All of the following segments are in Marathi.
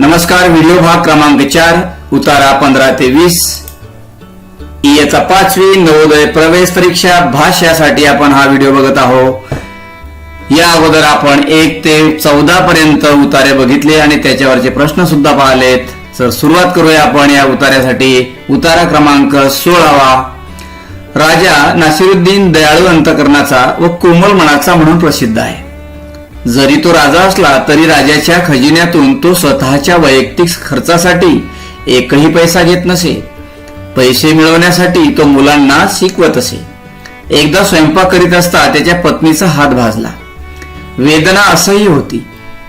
नमस्कार व्हिडिओ भाग क्रमांक चार उतारा पंधरा ते वीस. इयत्ता पाचवी नवोदय प्रवेश परीक्षा भाष्यासाठी आपण हा व्हिडिओ बघत आहोत. या अगोदर आपण एक ते चौदा पर्यंत उतारे बघितले आणि त्याच्यावरचे प्रश्न सुद्धा पाहिलेत. तर सुरुवात करूया आपण या उतार्यासाठी उतारा क्रमांक सोळावा. राजा नासिरुद्दीन दयाळू अंतकरणाचा व कोमल मनाचा म्हणून प्रसिद्ध आहे. जरी तो राजा असला तरी राजाच्या खजिन्यातून तो स्वतःच्या वैयक्तिक खर्चासाठी एकही पैसा घेत नसे. पैसे मिळवण्यासाठी तो मुलांना शिकवत असे. एकदा स्वयंपाक करीत असता त्याच्या पत्नीचा हात भाजला. वेदना असह्य होती.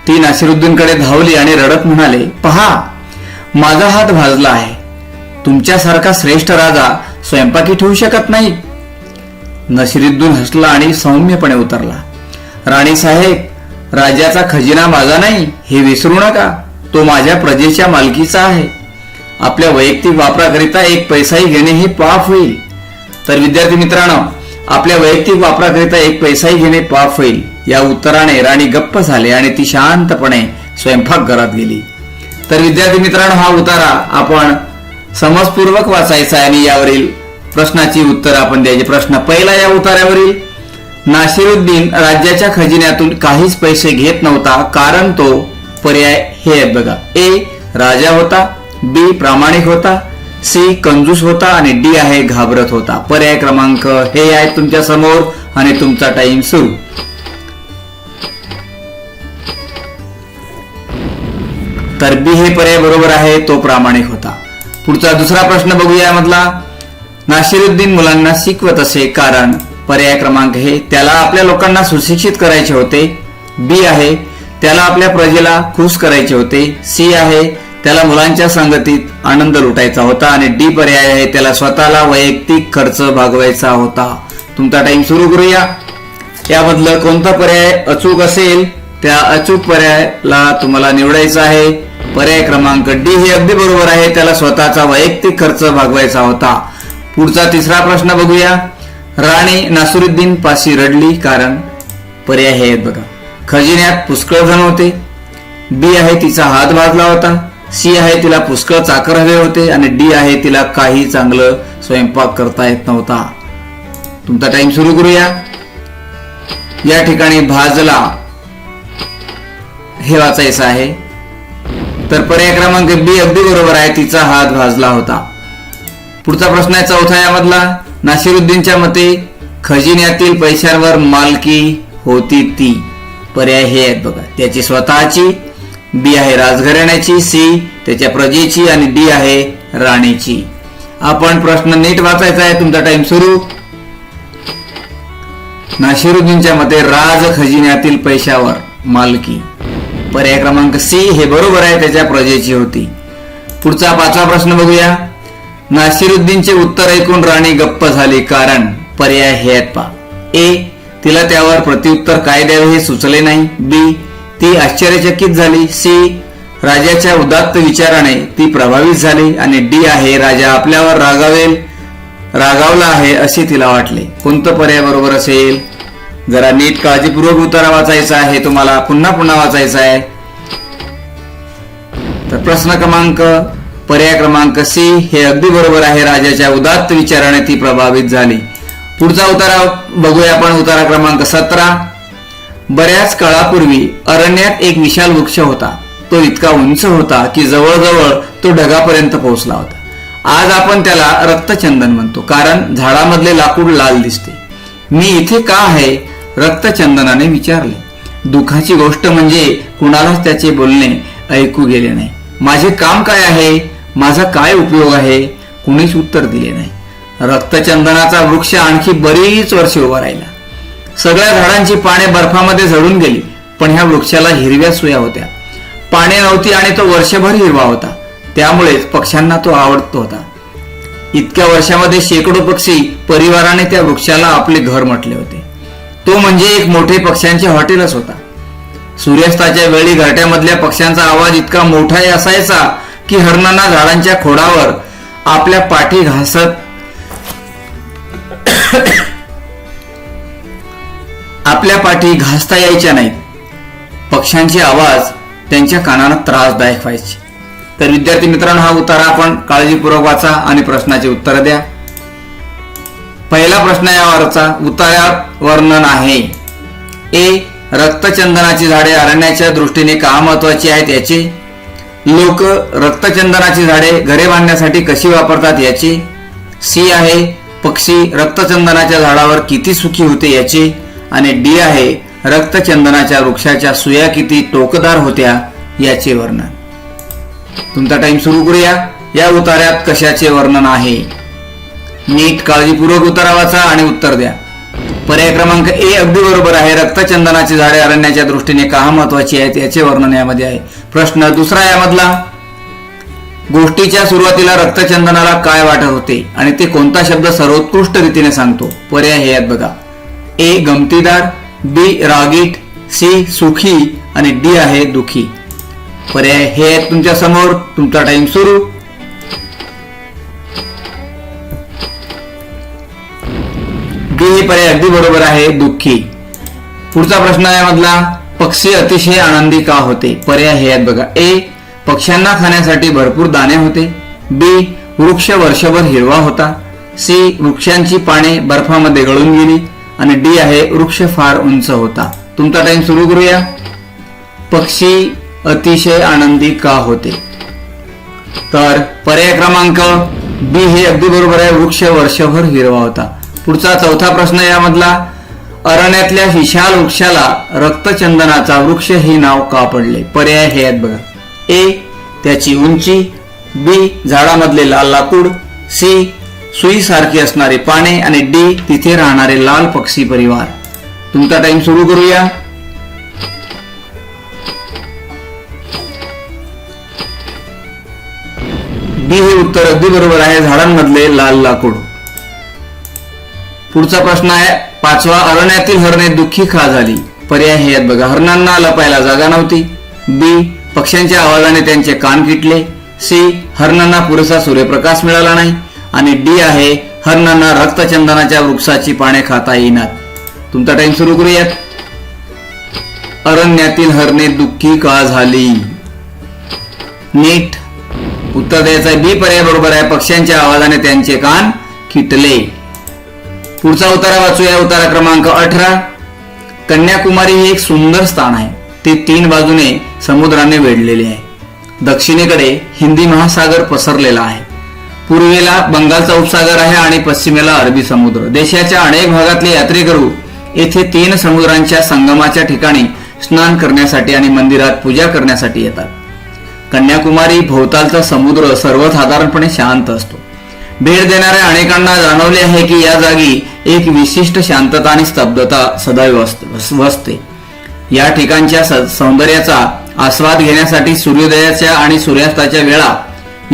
ती नासिरुद्दीनकडे धावली आणि रडत म्हणाले पहा माझा हात भाजला आहे. तुमच्यासारखा श्रेष्ठ राजा स्वयंपाकी ठेवू शकत नाही. नसिरुद्दीन हसला आणि सौम्यपणे उतरला. राणी साहेब राजाचा खजिना माझा नाही हे विसरू नका. तो माझ्या प्रजेच्या मालकीचा आहे. आपल्या वैयक्तिक वापराकरिता एक पैसाही घेणे हे पाप होईल. तर विद्यार्थी मित्रांनो आपल्या वैयक्तिक वापराकरिता एक पैसाही घेणे पाप होईल. या उत्तराने राणी गप्प झाले आणि ती शांतपणे स्वयंपाकघरात गेली. तर विद्यार्थी मित्रांनो हा उतारा आपण समजपूर्वक वाचायचा आहे आणि यावरील प्रश्नाची उत्तर आपण द्यायची प्रश्न. पहिला या उतार्यावरील नासिरुद्दीन राज्याच्या खजिन्यातून काहीच पैसे घेत नव्हता कारण तो पर्याय हे आहेत बघा. ए राजा होता बी प्रामाणिक होता सी कंजूस होता आणि डी आहे घाबरत होता. पर्याय क्रमांक हे आहेत तुमच्यासमोर आणि तुमचा टाइम सुरू. तर बी हे पर्याय बरोबर आहे तो प्रामाणिक होता. पुढचा दुसरा प्रश्न बघूया मधला. नाशिरुद्दीन मुलांना शिकवत असे कारण पर्याय क्रमांक हे त्याला आपल्या लोकांना सुशिक्षित करायचे होते. बी आहे त्याला आपल्या प्रजेला खुश करायचे होते. सी आहे त्याला मुलांच्या संगतीत आनंद लुटायचा होता. आणि डी पर्याय आहे त्याला स्वतःला वैयक्तिक खर्च भागवायचा होता. तुमचा टाइम सुरू करूया. यामधलं कोणता पर्याय अचूक असेल त्या अचूक पर्यायाला तुम्हाला निवडायचा आहे. पर्याय क्रमांक डी हे अगदी बरोबर आहे त्याला स्वतःचा वैयक्तिक खर्च भागवायचा होता. पुढचा तिसरा प्रश्न बघूया. राणी नासुरुद्दीन पाशी रडली कारण पर्याय हे आहेत बघा. खजिन्यात पुष्कळ धन होते. बी आहे तिचा हात भाजला होता. सी आहे तिला पुष्कळ चाकर हवे होते आणि डी आहे तिला काही चांगलं स्वयंपाक करता येत नव्हता. तुमचा टाइम सुरू करूया. या ठिकाणी भाजला. हे वाचायचं आहे. तर पर्याय क्रमांक बी अगदी बरोबर आहे. तिचा हात भाजला होता. पुढचा प्रश्न आहे चौथा यामधला. नाशिरुद्दीनच्या मते खजिन्यातील पैशांवर मालकी होती ती. पर्याय हे आहेत बघा. त्याची स्वतःची बी आहे राजघराण्याची सी त्याच्या प्रजेची आणि डी आहे राणीची. आपण प्रश्न नीट वाचायचा आहे. तुमचा टाइम सुरू. नाशिरुद्दीनच्या मते राज खजिन्यातील पैशावर मालकी. पर्याय क्रमांक सी हे बरोबर आहे. त्याच्या प्रजेची होती. पुढचा पाचवा प्रश्न बघूया. नासिरुद्दीनचे उत्तर ऐकून राणी गप्प झाली कारण पर्याय हे आहेत पा ए तिला त्यावर प्रत्युत्तर काय द्यावे हे सुचले नाही. बी ती आश्चर्यचकित झाली. सी राजाच्या उदात्त विचाराने ती प्रभावित झाली. आणि डी आहे राजा आपल्यावर रागावेल रागावला आहे असे तिला वाटले. कोणतं पर्याय बरोबर असेल? जरा नीट काळजीपूर्वक उतारा वाचायचा आहे. तुम्हाला पुन्हा पुन्हा वाचायचा आहे. तर प्रश्न क्रमांक पर्याय क्रमांक सी हे अगदी बरोबर आहे. राजाच्या उदात्त विचाराने ती प्रभावित झाली. पुढचा उतारा बघूया आपण. उतारा क्रमांक सतरा. बऱ्याच काळापूर्वी अरण्यात एक विशाल वृक्ष होता. तो इतका उंच होता की जवळजवळ तो ढगापर्यंत पोहोचला होता. आज आपण त्याला रक्तचंदन म्हणतो. कारण झाडामधले लाकूड लाल दिसते. मी इथे का आहे? रक्तचंदनाने विचारले. दुःखाची गोष्ट म्हणजे कुणालाच त्याचे बोलणे ऐकू गेले नाही. माझे काम काय आहे? माझा काय उपयोग आहे? कुणीच उत्तर दिले नाही. रक्तचंदनाचा वृक्ष आणखी बरीच वर्षे उभा राहिला. सगळ्या झाडांची पाने बर्फामध्ये झडून गेली पण ह्या वृक्षाला हिरव्या सुया होत्या. पाने नव्हती आणि तो वर्षभर हिरवा होता. त्यामुळेच पक्ष्यांना तो आवडतो होता. इतक्या वर्षामध्ये शेकडो पक्षी परिवाराने त्या वृक्षाला आपले घर म्हटले होते. तो म्हणजे एक मोठे पक्ष्यांचे हॉटेलच होता. सूर्यास्ताच्या वेळी घरट्यामधल्या पक्ष्यांचा आवाज इतका मोठाही असायचा की हरणांना झाडांच्या खोडावर आपल्या पाठी घासत आपल्या पाठी घासता यायच्या नाहीत. पक्ष्यांचे आवाज त्यांच्या कानाला त्रासदायक व्हायचे. तर विद्यार्थी मित्रांनो हा उतारा आपण काळजीपूर्वक वाचा आणि प्रश्नाचे उत्तर द्या. पहिला प्रश्न यावरचा उतार्यात वर्णन आहे. ए रक्तचंदनाची झाडे अरण्याच्या दृष्टीने का महत्वाची आहेत याचे? लोक रक्तचंदनाची झाडे घरे बांधण्यासाठी कशी वापरतात याची? सी आहे पक्षी रक्तचंदनाच्या झाडावर किती सुखी होते याची? आणि डी आहे रक्तचंदनाच्या वृक्षाच्या सुया किती टोकदार होत्या याचे वर्णन. तुमचा टाइम सुरू करूया. या उतार्यात कशाचे वर्णन आहे? नीट काळजीपूर्वक उतारा वाचा आणि उत्तर द्या. पर्याय क्रमांक ए अगदी बरोबर आहे. रक्तचंदनाची झाडे अरण्याच्या दृष्टीने का महत्वाची आहेत याचे वर्णन यामध्ये आहे. प्रश्न दुसरा यामधला. गोष्टीच्या सुरुवातीला रक्तचंदनाला काय वाटत होते? आणि ते कोणता शब्द सर्वोत्कृष्ट रीतीने सांगतो? पर्याय हे आहेत बघा. ए गमतीदार बी रागीट सी सुखी आणि डी आहे दुखी. पर्याय हे आहेत तुमच्यासमोर. तुमचा टाइम सुरू. डी हे पर्याय अगदी बरोबर आहे दुःखी. पुढचा प्रश्न आहे यामधला. पक्षी अतिशय आनंदी का होते? पर्याय हे आहेत बघा. ए पक्ष्यांना खाण्यासाठी भरपूर दाणे होते. बी वृक्ष वर्षभर हिरवा होता. सी वृक्षांची पाने बर्फामध्ये गळून गेली. आणि डी आहे वृक्ष फार उंच होता. तुमचा टाइम सुरू करूया. पक्षी अतिशय आनंदी का होते? तर पर्याय क्रमांक बी हे अगदी बरोबर आहे. वृक्ष वर्षभर हिरवा होता. पुढचा चौथा प्रश्न यामधला. अरण्यातल्या विशाल वृक्षाला रक्तचंदनाचा वृक्ष हे नाव का पडले? पर्याय हे आहेत बघा. ए त्याची उंची. बी झाडामधले लाल लाकूड. सी सुईसारखी असणारे पाने. आणि डी तिथे राहणारे लाल पक्षी परिवार. तुमचा टाइम सुरू करूया. बी हे उत्तर अगदी बरोबर आहे. झाडांमधले लाल लाकूड. पुढचा प्रश्न आहे. पाचवा अरण्यातील हरणे दुःखी का झाली. पर्याय हे आहेत बघा. हरणांना लपायला जागा नव्हती. बी पक्ष्यांच्या आवाजाने त्यांचे कान किटले. सी हरणांना पुरेसा सूर्यप्रकाश मिळाला नाही. आणि डी आहे हरणांना रक्तचंदनाच्या वृक्षाची पाने खाता येईनात. तुमचा टाइम सुरू करूयात. अरण्यातील हरणे दुःखी का झाली? नीट. उत्तर द्यायचं बी पर्याय बरोबर आहे. पक्ष्यांच्या आवाजाने त्यांचे कान किटले. पुढचा उतारा वाचूया. उतारा क्रमांक अठरा. कन्याकुमारी हे एक सुंदर स्थान आहे. ते तीन बाजूने समुद्राने वेढलेले आहे. दक्षिणेकडे हिंदी महासागर पसरलेला आहे. पूर्वेला बंगालचा उपसागर आहे आणि पश्चिमेला अरबी समुद्र. देशाच्या अनेक भागातले यात्रेकरू येथे तीन समुद्रांच्या संगमाच्या ठिकाणी स्नान करण्यासाठी आणि मंदिरात पूजा करण्यासाठी येतात. कन्याकुमारी भोवतालचा समुद्र सर्वसाधारणपणे शांत असतो. भेट देणाऱ्या अनेकांना जाणवले आहे की या जागी एक विशिष्ट शांतता आणि स्तब्धता सदैव असते वसते. या ठिकाणच्या सौंदर्याचा आस्वाद घेण्यासाठी सूर्योदयाच्या आणि सूर्यास्ताच्या वेळा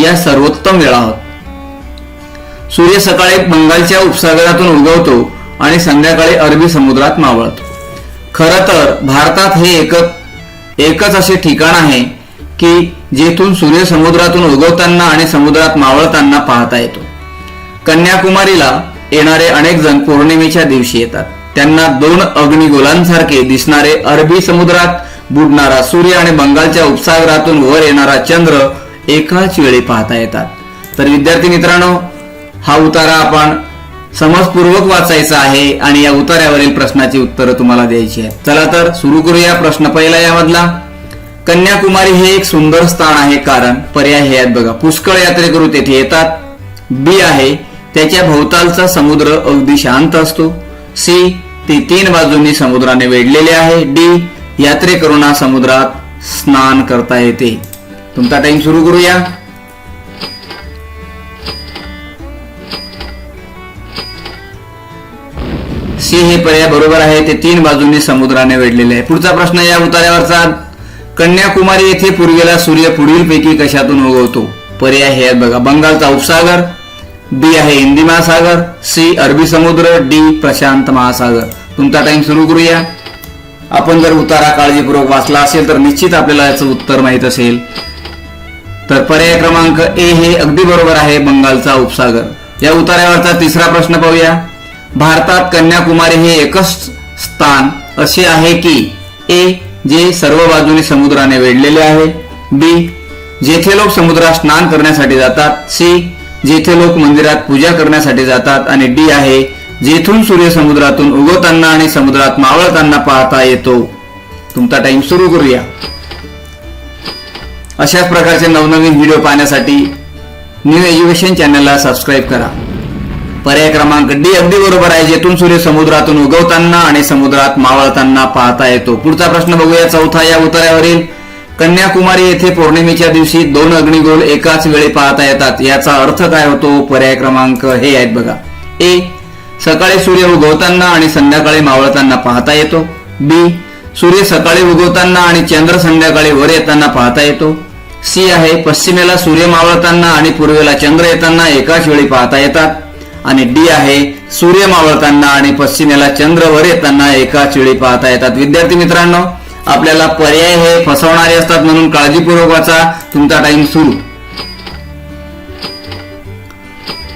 या सर्वोत्तम वेळा आहोत सूर्य सकाळी बंगालच्या उपसागरातून उगवतो आणि संध्याकाळी अरबी समुद्रात मावळतो. खर तर भारतात हे एक एकच असे ठिकाण आहे की जेथून सूर्य समुद्रातून उगवताना आणि समुद्रात मावळताना पाहता येतो. कन्याकुमारीला येणारे अनेक जण पौर्णिमेच्या दिवशी येतात. त्यांना दोन अग्निगोलांसारखे दिसणारे अरबी समुद्रात बुडणारा सूर्य आणि बंगालच्या उपसागरातून वर येणारा चंद्र एकाच वेळी पाहता येतात. तर विद्यार्थी मित्रांनो हा उतारा आपण समजपूर्वक वाचायचा आहे आणि या उतार्यावरील प्रश्नाची उत्तरं तुम्हाला द्यायची आहेत. चला तर सुरू करूया प्रश्न पहिला यामधला. कन्याकुमारी हे एक सुंदर स्थान आहे कारण पर्याय हे आहेत बघा. पुष्कळ यात्रेकरू तेथे येतात. बी आहे त्याच्या भोवतालचा समुद्र अगदी शांत असतो. सी ते तीन बाजूंनी समुद्राने वेढलेले आहे. डी यात्रेकरूंना समुद्रात स्नान करता येते. तुमचा टाइम सुरू करूया. सी हे पर्याय बरोबर आहे. ते तीन बाजूंनी समुद्राने वेढलेले आहे. पुढचा प्रश्न या उतार्यावरचा कन्याकुमारी येथे पूर्वेला सूर्य पुढील पैकी कशातून उगवतो? पर्याय हे बघा. बंगालचा उपसागर बी आहे हिंदी महासागर सी अरबी समुद्र डी प्रशांत महासागर. तुमचा टाइम सुरू करूया. आपण जर उतारा काळजीपूर्वक वाचला असेल तर निश्चित आपल्याला याचं उत्तर माहीत असेल. तर पर्याय क्रमांक ए हे अगदी बरोबर आहे बंगालचा उपसागर. या उतार्यावरचा तिसरा प्रश्न पाहूया. भारतात कन्याकुमारी हे एकच स्थान असे आहे की ए जे सर्व बाजूने समुद्राने वेढलेले आहे बी जेथे लोक समुद्रात स्नान करण्यासाठी जातात सी जेथे लोक मंदिरात पूजा करण्यासाठी जातात आणि डी आहे जेथून सूर्य समुद्रातून उगवताना आणि समुद्रात मावळताना पाहता येतो. तुमचा टाइम सुरू करूया. अशाच प्रकारचे नवनवीन व्हिडिओ पाहण्यासाठी न्यू एज्युकेशन चॅनलला सबस्क्राईब करा. पर्याय क्रमांक डी अगदी बरोबर आहे जेथून सूर्य समुद्रातून उगवताना आणि समुद्रात मावळताना पाहता येतो. पुढचा प्रश्न बघूया चौथा या उतार्यावरील कन्याकुमारी येथे पौर्णिमेच्या दिवशी दोन अग्निगोल एकाच वेळी पाहता येतात. याचा अर्थ काय होतो? पर्याय क्रमांक हे आहेत बघा. ए. सकाळी सूर्य उगवताना आणि संध्याकाळी मावळताना पाहता येतो. बी. सूर्य सकाळी उगवताना आणि चंद्र संध्याकाळी वर येताना पाहता येतो. सी आहे पश्चिमेला सूर्य मावळताना आणि पूर्वेला चंद्र येताना एकाच वेळी पाहता येतात. आणि डी आहे सूर्य मावळताना आणि पश्चिमेला चंद्र वर येताना एकाच वेळी पाहता येतात. विद्यार्थी मित्रांनो आपल्याला पर्याय हे फसवणारे असतात म्हणून काळजीपूर्वक वाचा. तुमचा टाइम सुरू.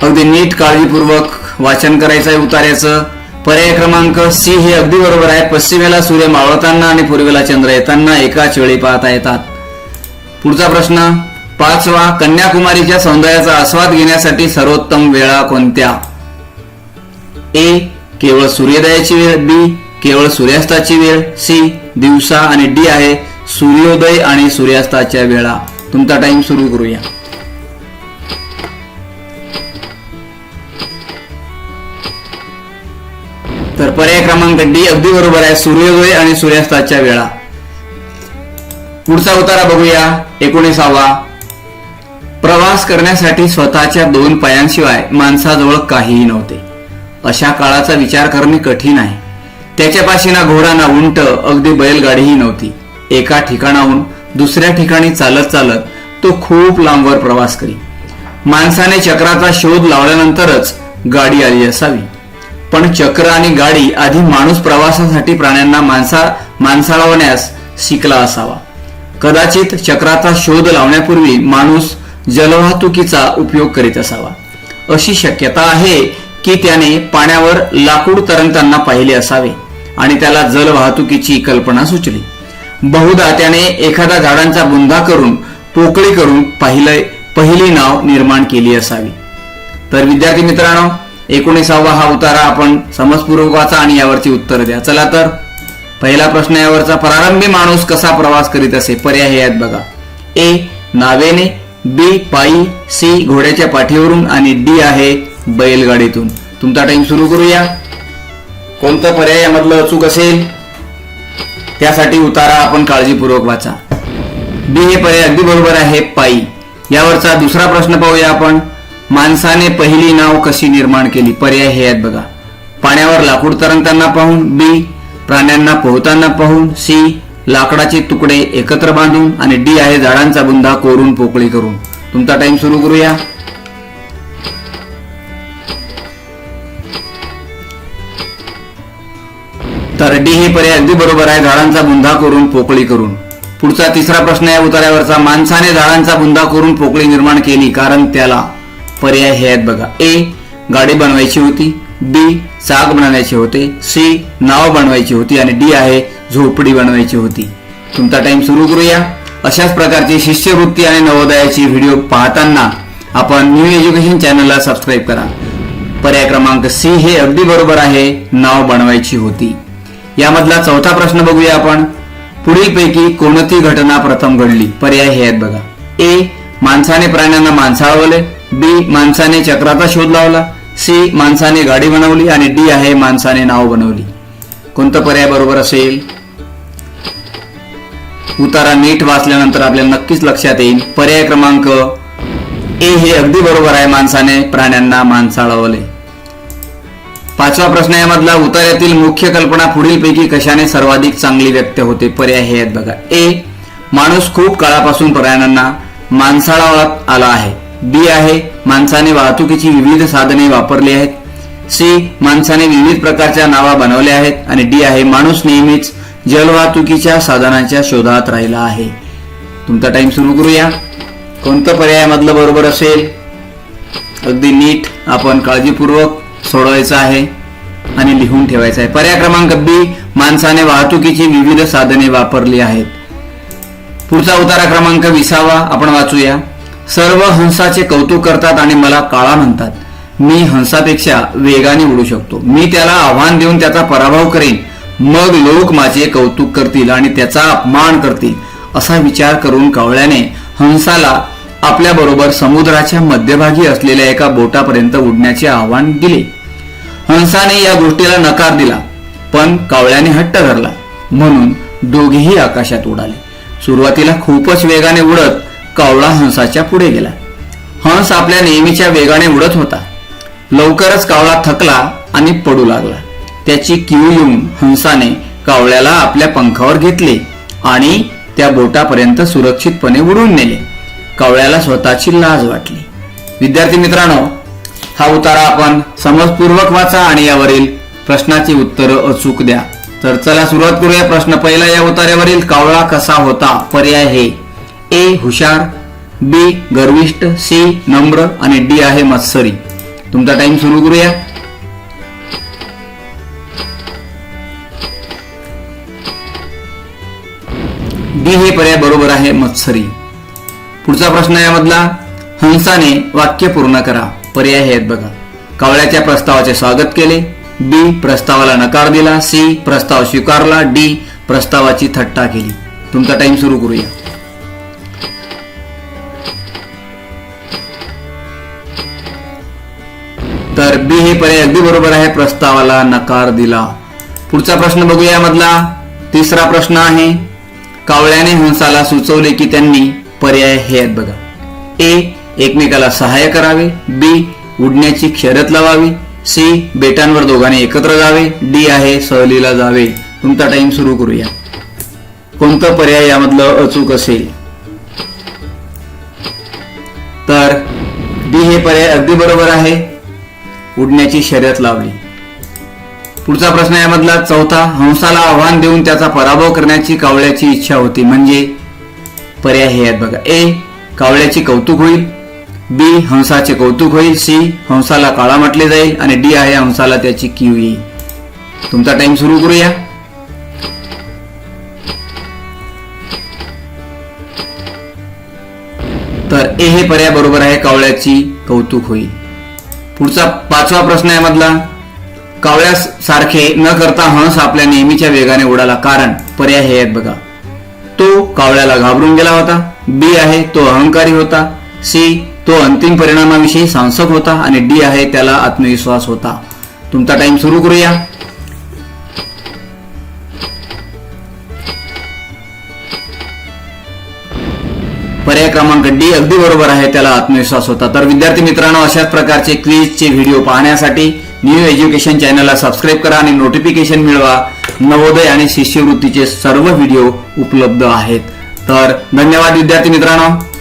अगदी नीट काळजीपूर्वक वाचन करायचं आहे उतार्याचं. पर्याय क्रमांक सी हे अगदी बरोबर आहे. पश्चिमेला सूर्य मावळताना आणि पूर्वेला चंद्र येताना एकाच वेळी पाहता येतात. पुढचा प्रश्न पाचवा कन्याकुमारीच्या सौंदर्याचा आस्वाद घेण्यासाठी सर्वोत्तम वेळा कोणत्या? ए केवळ सूर्योदयाची वेळ बी केवळ सूर्यास्ताची वेळ सी दिवसा आणि डी आहे सूर्योदय आणि सूर्यास्ताच्या वेळा. तुमचा टाइम सुरू करूया. तर पर्याय क्रमांक डी अगदी बरोबर आहे सूर्योदय आणि सूर्यास्ताच्या वेळा. पुढचा उतारा बघूया एकोणीसावा. प्रवास करण्यासाठी स्वतःच्या दोन पायांशिवाय माणसाजवळ काहीही नव्हते. अशा काळाचा विचार करणे कठीण आहे. त्याच्यापाशी ना घोडा ना उंट अगदी बैलगाडीही नव्हती. एका ठिकाणाहून दुसऱ्या ठिकाणी चालत चालत तो खूप लांबवर प्रवास करी. माणसाने चक्राचा शोध लावल्यानंतरच गाडी आली असावी. पण चक्र आणि गाडी आधी माणूस प्रवासासाठी प्राण्यांना माणसा माणसाळवण्यास शिकला असावा. कदाचित चक्राचा शोध लावण्यापूर्वी माणूस जलवाहतुकीचा उपयोग करीत असावा. अशी शक्यता आहे की त्याने पाण्यावर लाकूड तरंगताना पाहिले असावे. आणि त्याला जल वाहतुकीची कल्पना सुचली. बहुधा त्याने एखादा झाडांचा बुंदा करून पोकळी करून पहिले पहिली नाव निर्माण केली असावी. तर विद्यार्थी मित्रांनो एकोणीसावा हा उतारा आपण समजपूर्वक वाचा आणि यावरची उत्तर द्या. चला तर पहिला प्रश्न यावरचा प्रारंभी माणूस कसा प्रवास करीत असे? पर्याय हे आहेत बघा. ए नावेने बी पायी सी घोड्याच्या पाठीवरून आणि डी आहे बैलगाडीतून. तुमचा टाइम सुरू करूया. कोणतं पर्यायामधलं अचूक असेल त्यासाठी उतारा आपण काळजीपूर्वक वाचा. बी हे पर्याय अगदी बरोबर आहे पायी. यावरचा दुसरा प्रश्न पाहूया आपण. माणसाने पहिली नाव कशी निर्माण केली? पर्याय हे आहेत बघा. पाण्यावर लाकूड तरंगताना पाहून बी प्राण्यांना पोहताना पाहून सी लाकडाचे तुकडे एकत्र बांधून आणि डी आहे झाडांचा बुंदा कोरून पोकळी करून. तुमचा टाइम सुरू करूया. तर डी हे पर्याय अगदी बरोबर आहे झाडांचा बुंदा करून पोकळी करून. पुढचा तिसरा प्रश्न आहे उतार्यावरचा माणसाने झाडांचा बुंधा करून पोकळी निर्माण केली कारण त्याला पर्याय हे आहेत बघा. ए गाडी बनवायची होती. बी साग बनवायचे होते. सी नाव बनवायची होती. आणि डी आहे झोपडी बनवायची होती. तुमचा टाइम सुरू करूया. अशाच प्रकारची शिष्यवृत्ती आणि नवोदयाची व्हिडिओ पाहताना आपण न्यू एज्युकेशन चॅनलला सबस्क्राईब करा. पर्याय क्रमांक सी हे अगदी बरोबर आहे नाव बनवायची होती. यामधला चौथा प्रश्न बघूया आपण. पुढीलपैकी कोणती घटना प्रथम घडली? पर्याय हे आहेत बघा. ए माणसाने प्राण्यांना माणसाळवले बी माणसाने चक्राचा शोध लावला. सी माणसाने गाडी बनवली. आणि डी आहे माणसाने नाव बनवली. कोणतं पर्याय बरोबर असेल? उतारा नीट वाचल्यानंतर आपल्याला नक्कीच लक्षात येईल. पर्याय क्रमांक ए हे अगदी बरोबर आहे. माणसाने प्राण्यांना माणसाळवले पाचवा प्रश्न यामधला उतार्यातील मुख्य कल्पना पुढीलपैकी कशाने सर्वाधिक चांगली व्यक्त होते? पर्याय हे आहेत बघा. ए. माणूस खूप काळापासून पर्यायांना माणसाळावत आला आहे. बी आहे माणसाने वाहतुकीची विविध साधने वापरली आहेत. सी माणसाने विविध प्रकारच्या नावा बनवल्या आहेत. आणि डी आहे माणूस नेहमीच जलवाहतुकीच्या साधनांच्या शोधात राहिला आहे. तुमचा टाइम सुरू करूया. कोणतं पर्यायामधलं बरोबर असेल? अगदी नीट आपण काळजीपूर्वक सोडवायचं आहे आणि लिहून ठेवायचं आहे. पर्याय क्रमांक बी माणसाने वाहतुकीची विविध साधने वापरली आहेत. पुढचा उतारा क्रमांक विसावा. आपण वाचूया. सर्व हंसाचे कौतुक करतात आणि मला काळा म्हणतात. मी हंसापेक्षा वेगाने उडू शकतो. मी त्याला आव्हान देऊन त्याचा पराभव करेन. मग लोक माझे कौतुक करतील आणि त्याचा अपमान करतील. असा विचार करून कावळ्याने हंसाला आपल्या बरोबर समुद्राच्या मध्यभागी असलेल्या एका बोटापर्यंत उडण्याचे आव्हान दिले. हंसाने या गोष्टीला नकार दिला पण कावळ्याने हट्ट धरला. म्हणून दोघेही आकाशात उडाले. सुरुवातीला खूपच वेगाने उडत कावळा हंसाच्या पुढे गेला. हंस आपल्या नेहमीच्या वेगाने उडत होता. लवकरच कावळा थकला आणि पडू लागला. त्याची किव येऊन हंसाने कावळ्याला आपल्या पंखावर घेतले आणि त्या बोटापर्यंत सुरक्षितपणे उडून नेले. कावळ्याला स्वतःची लाज वाटली. विद्यार्थी मित्रांनो हा उतारा आपण समजपूर्वक वाचा आणि यावरील प्रश्नाची उत्तरं अचूक द्या. तर चला सुरुवात करूया प्रश्न पहिला या उतार्यावरील कावळा कसा होता? पर्याय हे ए. हुशार बी. गर्विष्ट सी. नम्र आणि डी. आहे मत्सरी. तुमचा टाइम सुरू करूया. डी हे पर्याय बरोबर आहे मत्सरी. पुढचा प्रश्न यामधला हंसाने वाक्य पूर्ण करा. पर्याय हे आहेत बघा. कावळ्याच्या प्रस्तावाचे स्वागत केले. बी प्रस्तावाला नकार दिला. सी प्रस्ताव स्वीकारला. डी प्रस्तावाची थट्टा केली. तुमचा टाइम सुरू करूया. तर बी हे पर्याय अगदी बरोबर आहे. प्रस्तावाला नकार दिला. पुढचा प्रश्न बघूया मधला. तिसरा प्रश्न आहे. कावळ्याने हंसाला सुचवले की त्यांनी पर्याय हे आहेत बघा. ए एकमेकाला सहाय्य करावे. बी उडण्याची शर्यत लावावी. सी बेटांवर दोघांनी एकत्र जावे. डी आहे सहलीला जावे. तुमचा टाइम सुरू करूया. कोणता पर्याय यामधलं अचूक असेल? तर बी हे पर्याय अगदी बरोबर आहे. उडण्याची शर्यत लावली. पुढचा प्रश्न यामधला चौथा हंसाला आव्हान देऊन त्याचा पराभव करण्याची कावळ्याची इच्छा होती. म्हणजे पर्याय हे आहेत बघा. ए कावळ्याची कौतुक होईल. बी हंसाचे कौतुक होईल. सी हंसाला काळा म्हटले जाईल आणि डी आहे हंसाला त्याची किव. येईल तुमचा टाइम सुरू करूया. तर ए हे पर्याय बरोबर आहे कावळ्याची कौतुक होईल. पुढचा पाचवा प्रश्न आहे मधला. कावळ्या सारखे न करता हंस आपल्या नेहमीच्या वेगाने उडाला कारण पर्याय हे आहेत बघा. तो कावळ्याला घाबरून गेला होता. बी आहे तो अहंकारी होता. सी तो अंतिम परिणामाविषयी सांसक होता आणि डी आहे त्याला आत्मविश्वास होता. तुमचा टाइम सुरू करूया. पर्याय क्रमांक डी अगदी बरोबर आहे त्याला आत्मविश्वास होता. तर विद्यार्थी मित्रांनो अशाच प्रकारचे क्विजचे व्हिडिओ पाहण्यासाठी न्यू एज्युकेशन चॅनलला सबस्क्राईब करा आणि नोटिफिकेशन मिळवा. नवोदय आणि शिष्यवृत्तीचे सर्व व्हिडिओ उपलब्ध आहेत. तर धन्यवाद विद्यार्थी मित्रांनो.